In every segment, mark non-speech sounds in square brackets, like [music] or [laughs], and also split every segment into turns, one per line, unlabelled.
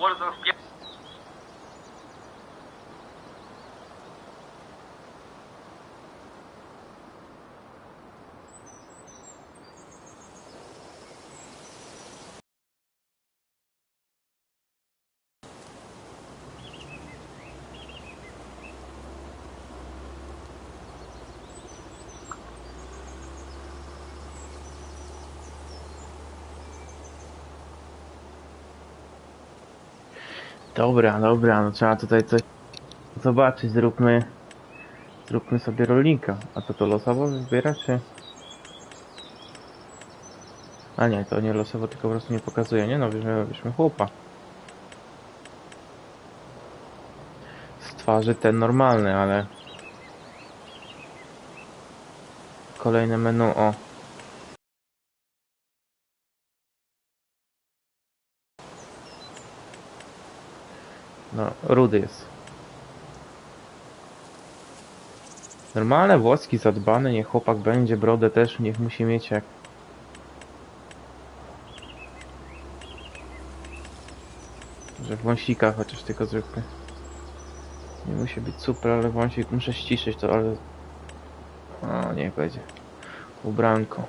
Może
Dobra, dobra, no trzeba tutaj coś zobaczyć, zróbmy zróbmy sobie rolnika. A to to losowo zbiera, czy? A nie, to nie losowo, tylko po prostu nie pokazuje, nie? No, bierzmy, bierzmy chłopa. Z twarzy ten normalny, ale... Kolejne menu, o. No, rudy jest. Normalne włoski zadbane, niech chłopak będzie, brodę też niech musi mieć jak... Że wąsika chociaż tylko zróbmy. Nie musi być super, ale wąsik muszę ściszyć to, ale... O, niech będzie. Ubranko.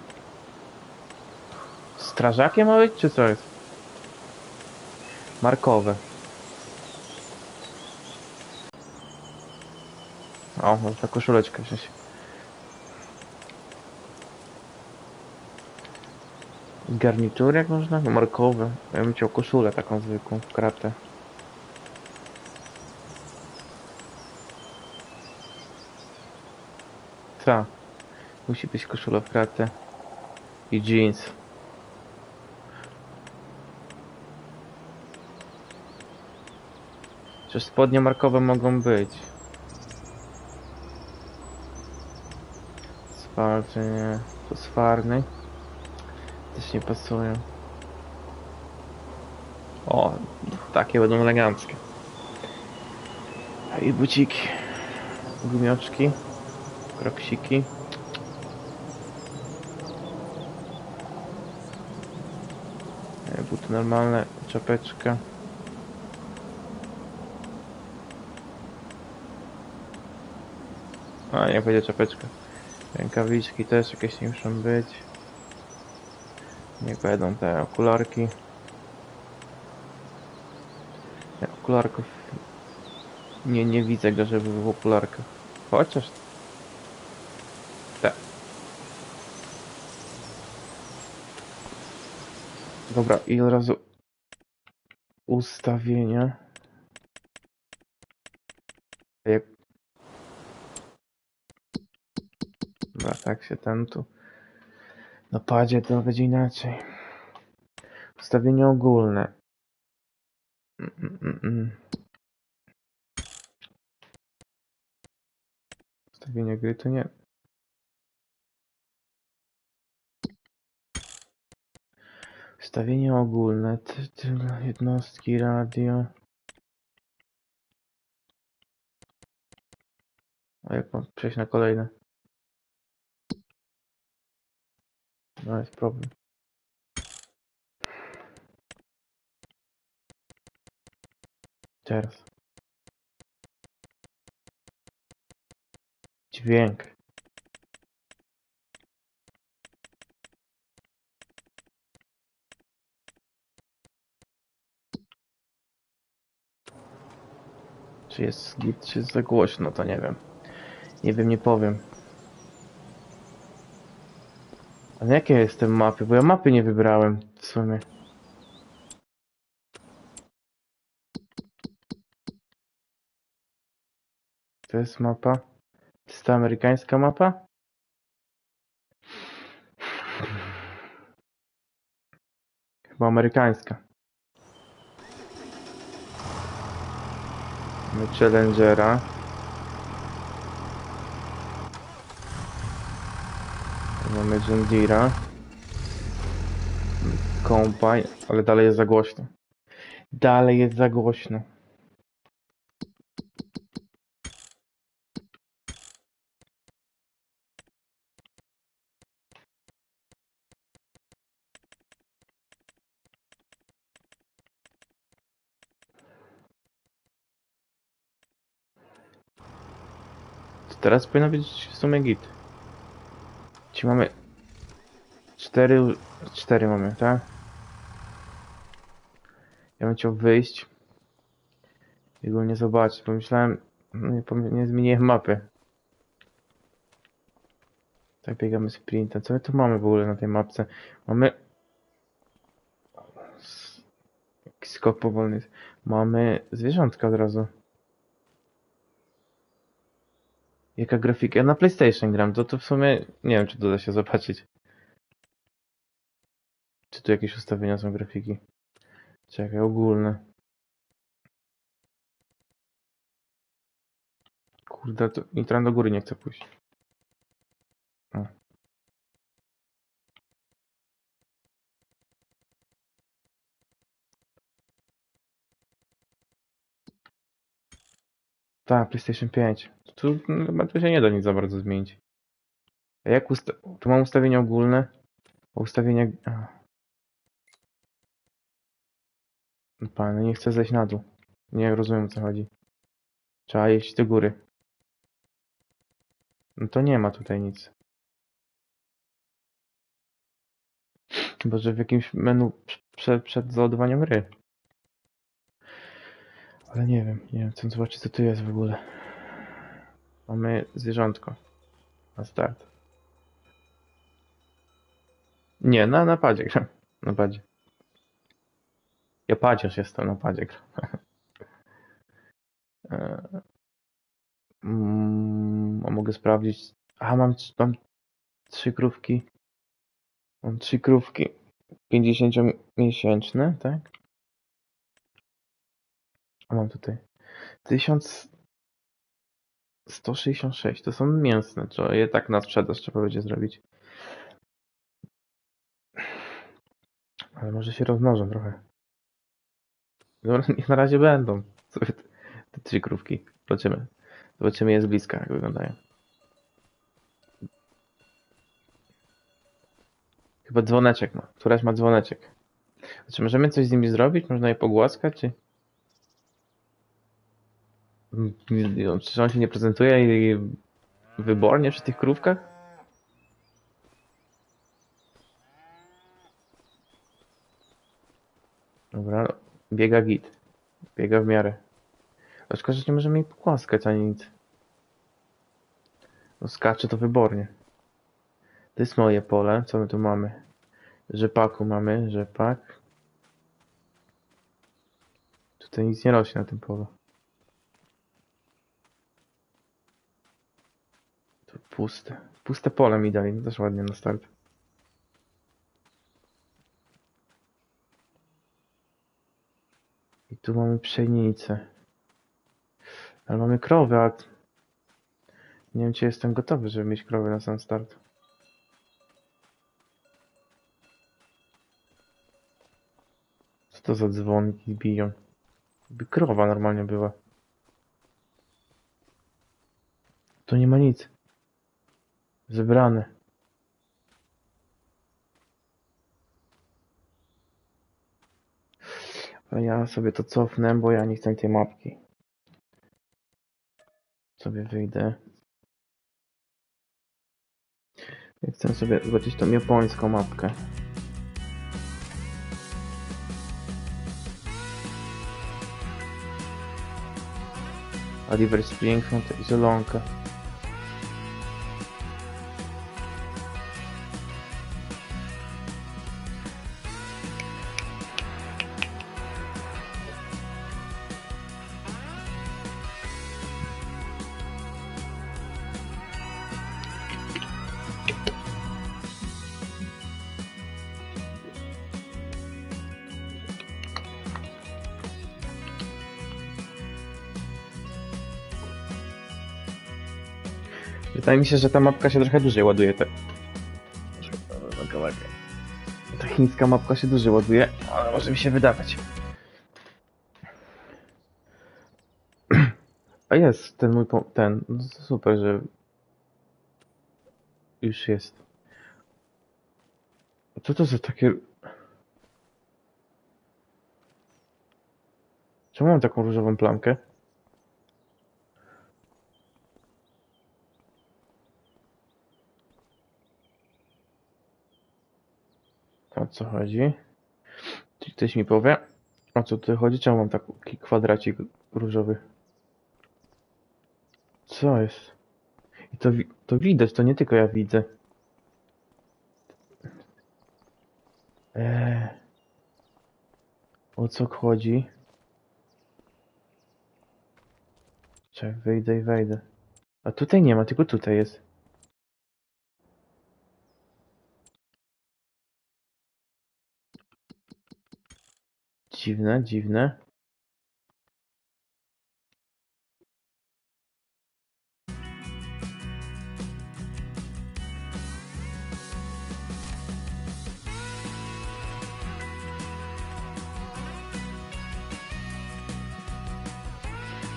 Strażakiem ma być, czy co jest? Markowe. O, ta koszuleczka się. Garnitur jak można? No, Markowy. Ja bym chciał koszulę taką zwykłą, w kratę. Co? Musi być koszula w kratę. I jeans. Czy spodnie markowe mogą być? To sfarny. Też nie pasują. O, takie będą eleganckie. I buciki. Gumioczki. Kroksiki. E, Buty normalne, czapeczka. A, nie będzie czapeczka. Rękawiczki też jakieś nie muszą być. Niech będą te okularki. Ja okularków nie, nie widzę go, żeby był w okularkach. Chociaż... Tak. Dobra, i od razu ustawienia. Jak... Dobra, tak się ten tu na padzie to będzie inaczej. Ustawienie ogólne. Ustawienie gry to nie. Ustawienie ogólne, jednostki, radio. A jak mam przejść na kolejne? No jest problem. Teraz. Dźwięk. Czy jest git, czy jest za głośno, to nie wiem. Nie wiem, nie powiem. A na jakie jestem mapy? Bo ja mapy nie wybrałem w sumie. To jest mapa. To jest ta amerykańska mapa? Chyba amerykańska. Mamy Challengera. Mamy Jundira. Kąpaj, ale dalej jest za głośno. Dalej jest za głośno. Teraz powinno być w sumie git. Ci mamy... Cztery... Cztery mamy, tak? Ja bym chciał wyjść. I go nie zobaczyć, bo myślałem... no Nie, nie zmieniłem mapy. Tak biegamy sprintem. Co my tu mamy w ogóle na tej mapce? Mamy... Skok powolny. Mamy zwierzątka od razu. Jaka grafika? Ja na PlayStation gram, to, to w sumie nie wiem, czy to da się zobaczyć. Czy tu jakieś ustawienia są grafiki? Czekaj, ogólne. Kurde, to Nitran do góry nie chce pójść. O. Tak, PlayStation 5. Tu chyba się nie da nic za bardzo zmienić. Jak usta tu mam ustawienia ogólne? Ustawienia... No Pan, nie chcę zejść na dół. Nie rozumiem o co chodzi. Trzeba iść do góry. No to nie ma tutaj nic. Chyba, że w jakimś menu przed, przed załadowaniem gry. Ale nie wiem, nie wiem, chcę zobaczyć co tu jest w ogóle. Mamy zwierzątko. Na start. Nie, na napadzie gram. [laughs] Na padzie. Ja padziarz jestem, na padzie gram. [laughs] E, mm, a mogę sprawdzić. A mam, mam trzy krówki. Mam trzy krówki. 50-miesięczne, tak? A mam tutaj 1166. To są mięsne. Trzeba je tak na sprzedaż trzeba będzie zrobić. Ale może się rozmnożą trochę. Dobra, [laughs] niech na razie będą. Sobie te, te trzy krówki. Zobaczymy. Zobaczymy je z bliska, jak wyglądają. Chyba dzwoneczek ma. Któraś ma dzwoneczek. Czy możemy coś z nimi zrobić? Można je pogłaskać, czy... Czy on się nie prezentuje i wybornie przy tych krówkach? Dobra, biega git. Biega w miarę. A że nie możemy jej pogłaskać ani nic. No skacze to wybornie. To jest moje pole. Co my tu mamy? Rzepaku mamy, rzepak. Tutaj nic nie rośnie na tym polu. To puste. Puste pole mi dali. No też ładnie na start. I tu mamy pszenicę. Ale mamy krowy, a... Nie wiem, czy jestem gotowy, żeby mieć krowy na sam start. Co to za dzwonki biją? By krowa normalnie była. Tu nie ma nic. Zebrane. A ja sobie to cofnę, bo ja nie chcę tej mapki. Sobie wyjdę. Ja chcę sobie zobaczyć tą japońską mapkę. Jest piękną, to izolonkę. Wydaje mi się, że ta mapka się trochę dłużej ładuje. Te... Ta chińska mapka się dłużej ładuje, ale może mi się wydawać. [clears throat] A jest ten mój ten. No to super, że już jest. Co to za takie... Czemu mam taką różową plamkę? O co chodzi? Czy ktoś mi powie? O co tutaj chodzi? Czemu mam taki kwadracik różowy? Co jest? I to, to widać, to nie tylko ja widzę. Eee. O co chodzi? Czekaj, wyjdę i wejdę. A tutaj nie ma, tylko tutaj jest. Dziwne, dziwne.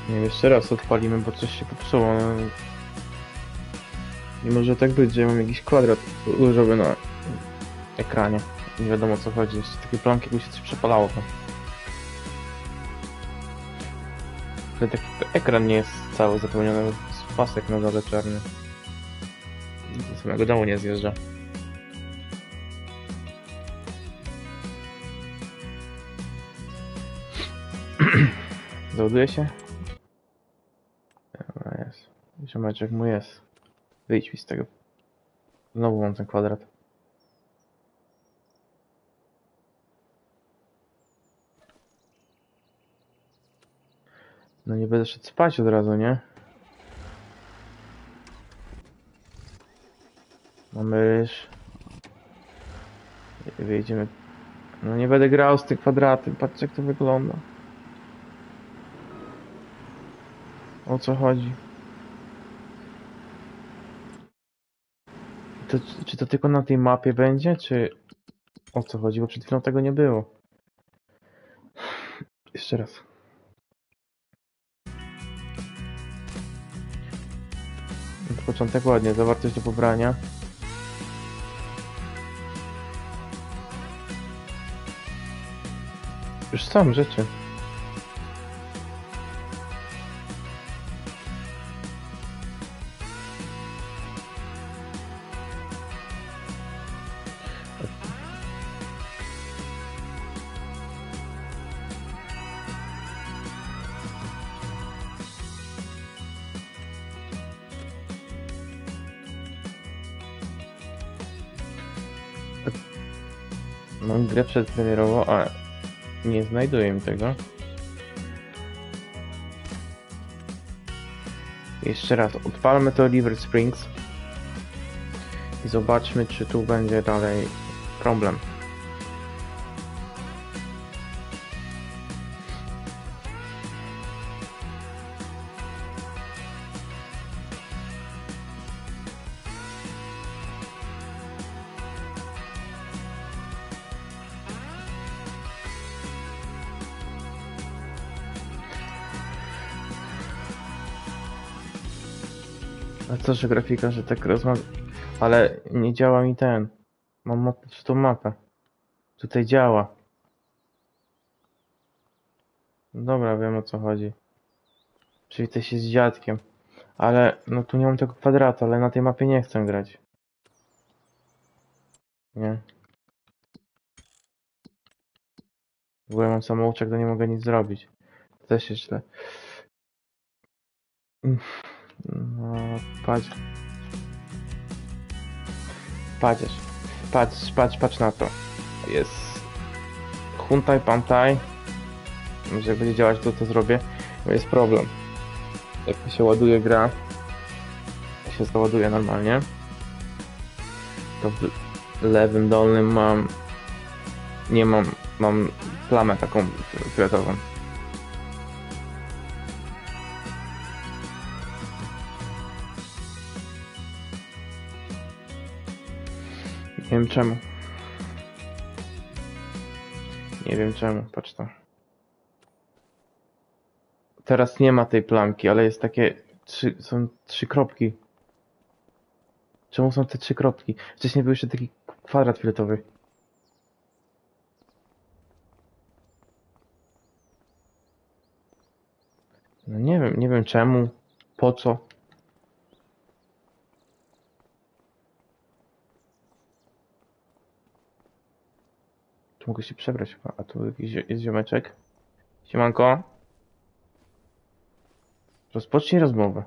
Nie, jeszcze raz odpalimy, bo coś się popsuło. No. Nie może tak być, że ja mam jakiś kwadrat różowy na ekranie. Nie wiadomo o co chodzi. Jeszcze takie plamki, jakby się coś przepalało tam. Ale taki ekran nie jest cały zapełniony z pasek na dole czarny. Do samego domu nie zjeżdża. [clears throat] Załaduje się? Dobra, jest. Ziomeczek mu jest. Wyjdź mi z tego. Znowu mam ten kwadrat. No nie będę szedł spać od razu, nie? Mamy ryż. Wyjdziemy. No nie będę grał z tym kwadratem. Patrzcie jak to wygląda. O co chodzi? To, czy to tylko na tej mapie będzie, czy o co chodzi? Bo przed chwilą tego nie było. Jeszcze raz. Początek ładnie, zawartość do pobrania. Już sam rzeczy. Przedpremierową, a nie znajduję mi tego. Jeszcze raz, odpalmy to River Springs i zobaczmy, czy tu będzie dalej problem. Co, że grafika, że tak rozmawia... Ale nie działa mi ten. Mam map... tą mapę. Tutaj działa. Dobra, wiem o co chodzi. Przywitaj się z dziadkiem. Ale, no tu nie mam tego kwadratu, ale na tej mapie nie chcę grać. Nie. W ogóle mam samouczek, to nie mogę nic zrobić. To też jest źle. No, patrz. Patrz, patrz, patrz, patrz na to. Jest Huntaj Pantai. Może jak będzie działać, to to zrobię. Jest problem. Jak się ładuje gra, się załaduje normalnie, to w lewym dolnym mam nie mam, mam plamę taką fioletową. Wiem czemu. Nie wiem czemu, patrz to. Teraz nie ma tej plamki, ale jest takie. Trzy, są trzy kropki. Czemu są te trzy kropki? Wcześniej był jeszcze taki kwadrat fioletowy. No nie wiem, nie wiem czemu, po co. Tu mogę się przebrać chyba, a tu jakiś jest ziomeczek. Siemanko. Rozpocznij rozmowę.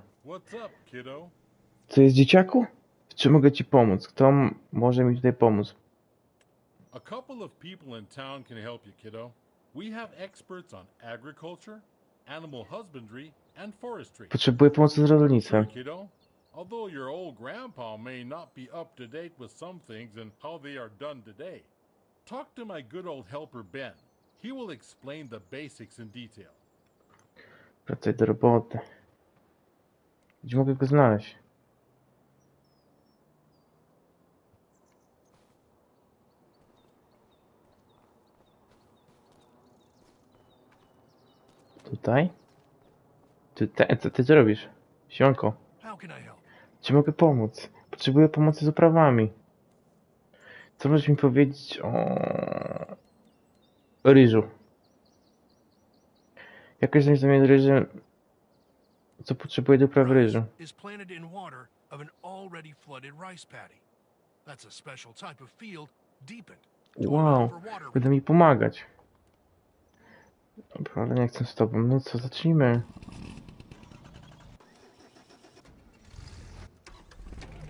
Co jest dzieciaku? W czym mogę ci pomóc? Kto może mi tutaj pomóc?
A couple of people in town can help you, kiddo. We have experts on agriculture, animal husbandry, and forestry.
Potrzebuję pomocy z rolnictwem.
Although your old grandpa may not be up to date with some things and how they are done today, talk to my good old helper Ben. He will explain the basics in detail.
Wracaj do roboty. Gdzie mogę go znaleźć? Tutaj? Ty, te, co ty co robisz? Sionko, czy mogę pomóc? Potrzebuję pomocy z uprawami. Co możesz mi powiedzieć o... o ryżu? Jakoś zamiast ryżem... Co potrzebuję do uprawy ryżu?
Is planted in water of an already flooded rice paddy. That's a special type of field, deepened.
Wow, będę mi pomagać. Dobra, ale nie chcę z tobą. No co, zacznijmy.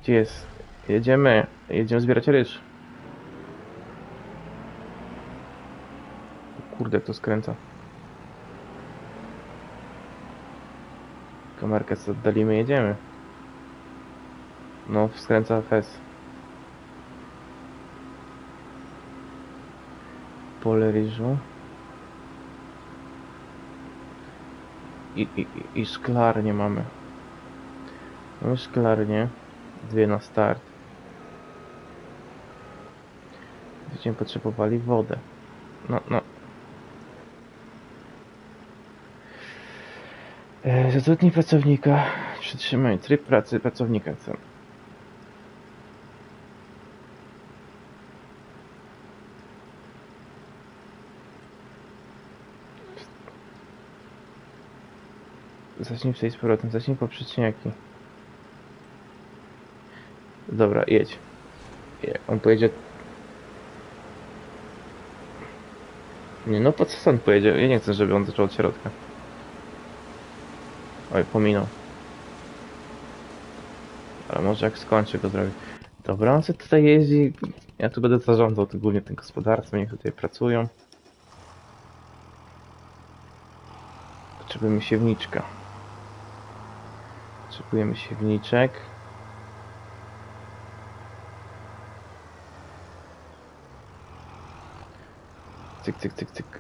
Gdzie jest? Jedziemy. Jedziemy zbierać ryż. O Kurde, jak to skręca. Kamerkę co oddalimy, jedziemy. No, skręca fest. Pole ryżu. I, i, i- i szklarnię mamy. Mamy szklarnię. Dwie na start. Będziemy potrzebowali wodę. No, no. Zatrudnij pracownika. Przytrzymaj tryb pracy pracownika. Zacznij przejść z powrotem, zacznij po przyczyniaki. Dobra, jedź. Je- On pojedzie... Nie, no po co stąd pojedzie? Ja nie chcę, żeby on zaczął od środka. Oj, pominął. Ale może jak skończy go zrobić. Dobra, on sobie tutaj jeździ. Ja tu będę zarządzał tu głównie tym gospodarstwem, niech tutaj pracują. Potrzebujemy siewniczka. Potrzebujemy siewniczek. Cyk, cyk, cyk, cyk.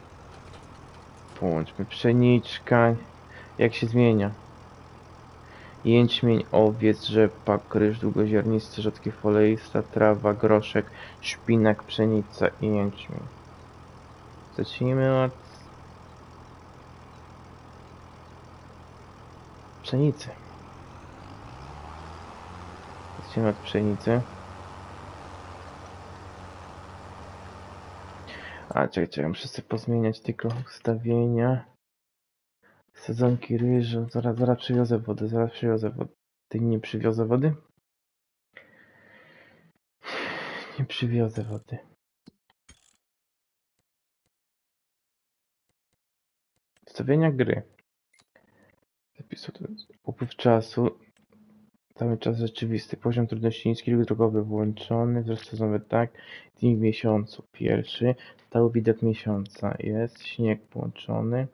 Połączmy pszeniczka. Jak się zmienia? Jęczmień, owiec, rzepak, ryż długoziernisty, rzodkiew oleista, trawa, groszek, szpinak, pszenica i jęczmień. Zacznijmy od pszenicy. Zacznijmy od pszenicy. A, czekaj, czekaj, muszę sobie pozmieniać tylko ustawienia. Sezonki ryżu, zaraz, zaraz przywiozę wodę, zaraz przywiozę wodę. Ty nie przywiozę wody? Nie przywiozę wody. Ustawienia gry. Zapisu upływ czasu. Cały czas rzeczywisty. Poziom trudności niski, ruch drogowy włączony. Wzrost sezonowy tak. Dzień w miesiącu pierwszy. Stały widok miesiąca. Jest. Śnieg włączony.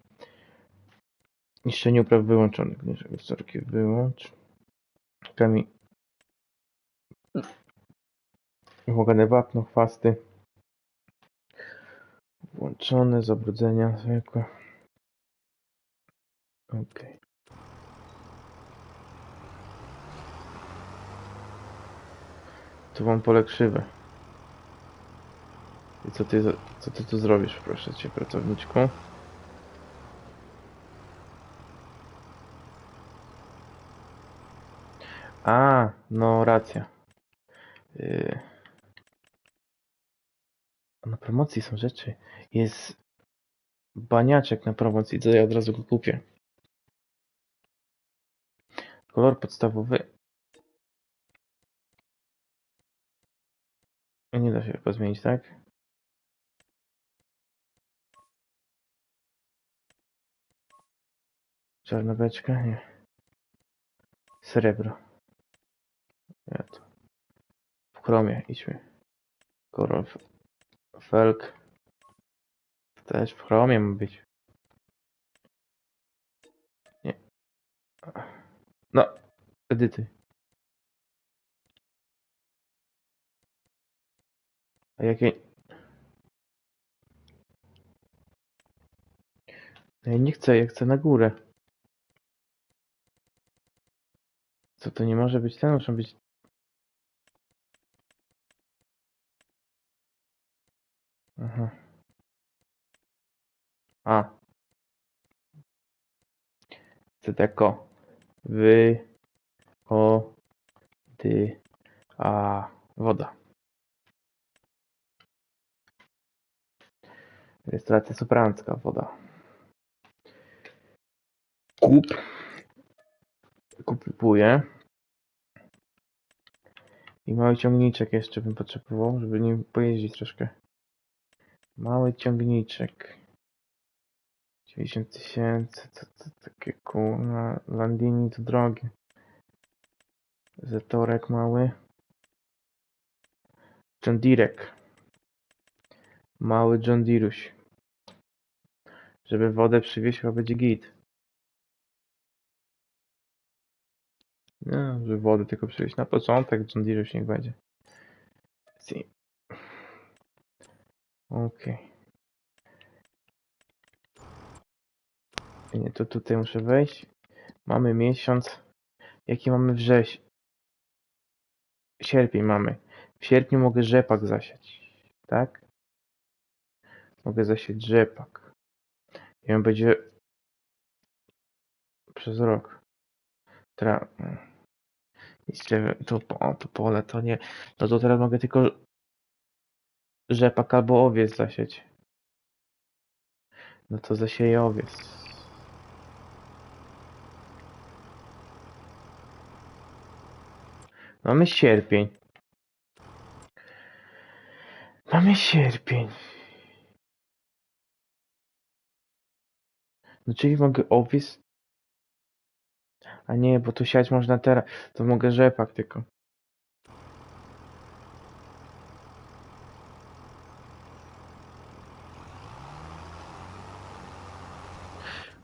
Niszczenie upraw wyłączony. Wieczorki wyłącz. Kami. Wymagane wapno, chwasty. Włączone, zabrudzenia zwykłe. Okej. Tu mam pole krzywe. I co ty, co ty tu zrobisz, proszę cię, pracowniczku? A, no racja. Yy... Na promocji są rzeczy. Jest baniaczek na promocji, to ja od razu go kupię. Kolor podstawowy. Nie da się chyba zmienić, tak? Czarna beczka? Nie. Srebro. Ja to. W chromie idźmy. Coral Felk. Też w chromie ma być. Nie. No. Edyty. A jakie... No Ja nie chcę, ja chcę na górę. Co to nie może być ten? Muszą być... Aha. A. Chcę tako. Wy... O... Ty... A... Woda. Rejestracja soprancka, woda. Kup. Kupuję. I mały ciągniczek jeszcze bym potrzebował, żeby nim pojeździć troszkę. Mały ciągniczek. 90 tysięcy, to, to takie kurna, Landini to drogie. Zetorek mały. John Direk. Mały John Diruś. Żeby wodę przywieźć, chyba będzie git. Nie, żeby wodę tylko przywieźć. Na początek John Diruś niech będzie. Okej. Nie, to tutaj muszę wejść. Mamy miesiąc. Jaki mamy wrześ? Sierpień mamy. W sierpniu mogę rzepak zasiać. Tak? Mogę zasiać rzepak. I on będzie przez rok. Tra... Jeszcze to, to pole to nie. No to teraz mogę tylko rzepak albo owiec zasieć. No to zasieję owiec. Mamy sierpień. Mamy sierpień. No czyli mogę owiec. A nie, bo tu siać można teraz. To mogę rzepak tylko.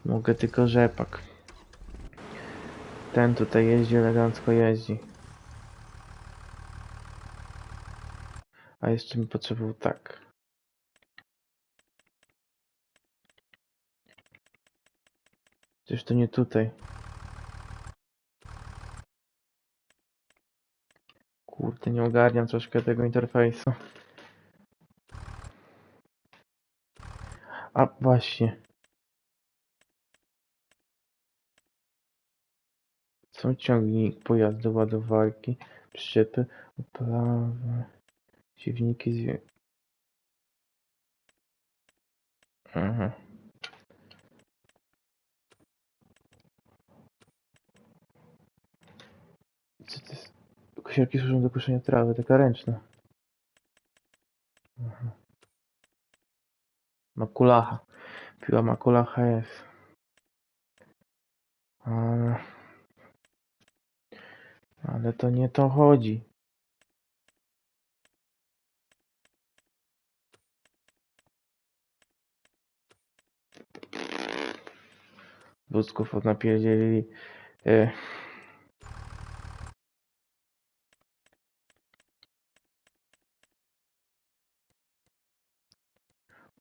Mogę tylko rzepak. Ten tutaj jeździ, elegancko jeździ. A jeszcze mi potrzebował tak. Przecież to nie tutaj. Kurde, nie ogarniam troszkę tego interfejsu. A właśnie. Są ciągnik, pojazdy, ładowarki, przyczepy, oprawy, silniki zwie... Aha. Co to jest? Kosiarki służą do koszenia trawy, taka ręczna. Aha. Makulacha. Piła makulacha jest. Ale... Ale to nie to chodzi. Wózków odnapierdzielili. E,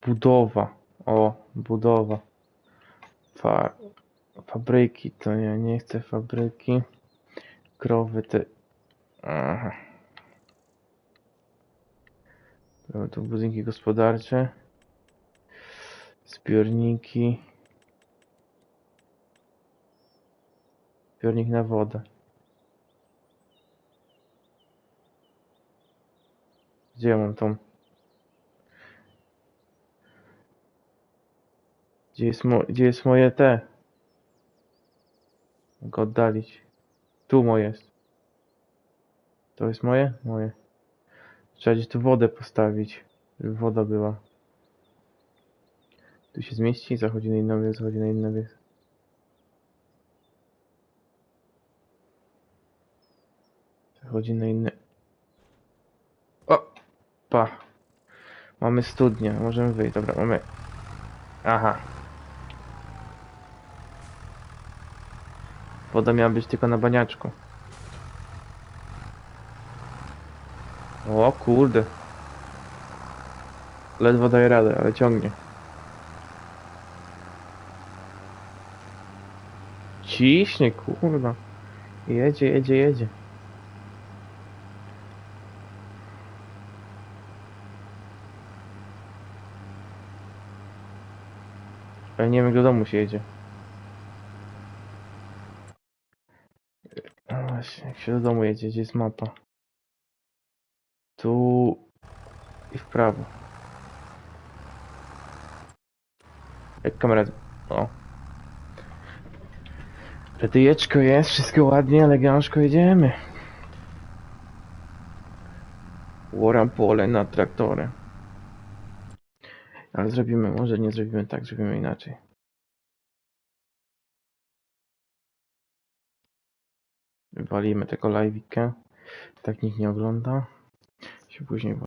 budowa. O, budowa. Fa fabryki, to ja nie chcę fabryki. Krowy te... Aha. Mamy tu budynki gospodarcze. Zbiorniki. Zbiornik na wodę. Gdzie ja mam tą? Gdzie jest, mo gdzie jest moje te? Mogę oddalić. Tu moje jest. To jest moje? Moje. Trzeba gdzieś tu wodę postawić, żeby woda była. Tu się zmieści, zachodzi na inną wieś, zachodzi na inną wieś. Zachodzi na inne... O! Pa! Mamy studnię, możemy wyjść, dobra, mamy... Aha, Woda miała być tylko na baniaczku. O kurde. Ledwo daje radę, ale ciągnie. Ciśnie, kurwa. Jedzie, jedzie, jedzie. Ale nie wiem, do domu się jedzie. No właśnie, jak się do domu jedzie, gdzie jest mapa? Tu i w prawo. Jak kamera... O. Radyjeczko jest, wszystko ładnie, elegancko jedziemy. Łoram pole na traktorem. Ale zrobimy, może nie zrobimy tak, zrobimy inaczej. Walimy tego live'ika. Tak nikt nie ogląda. Się później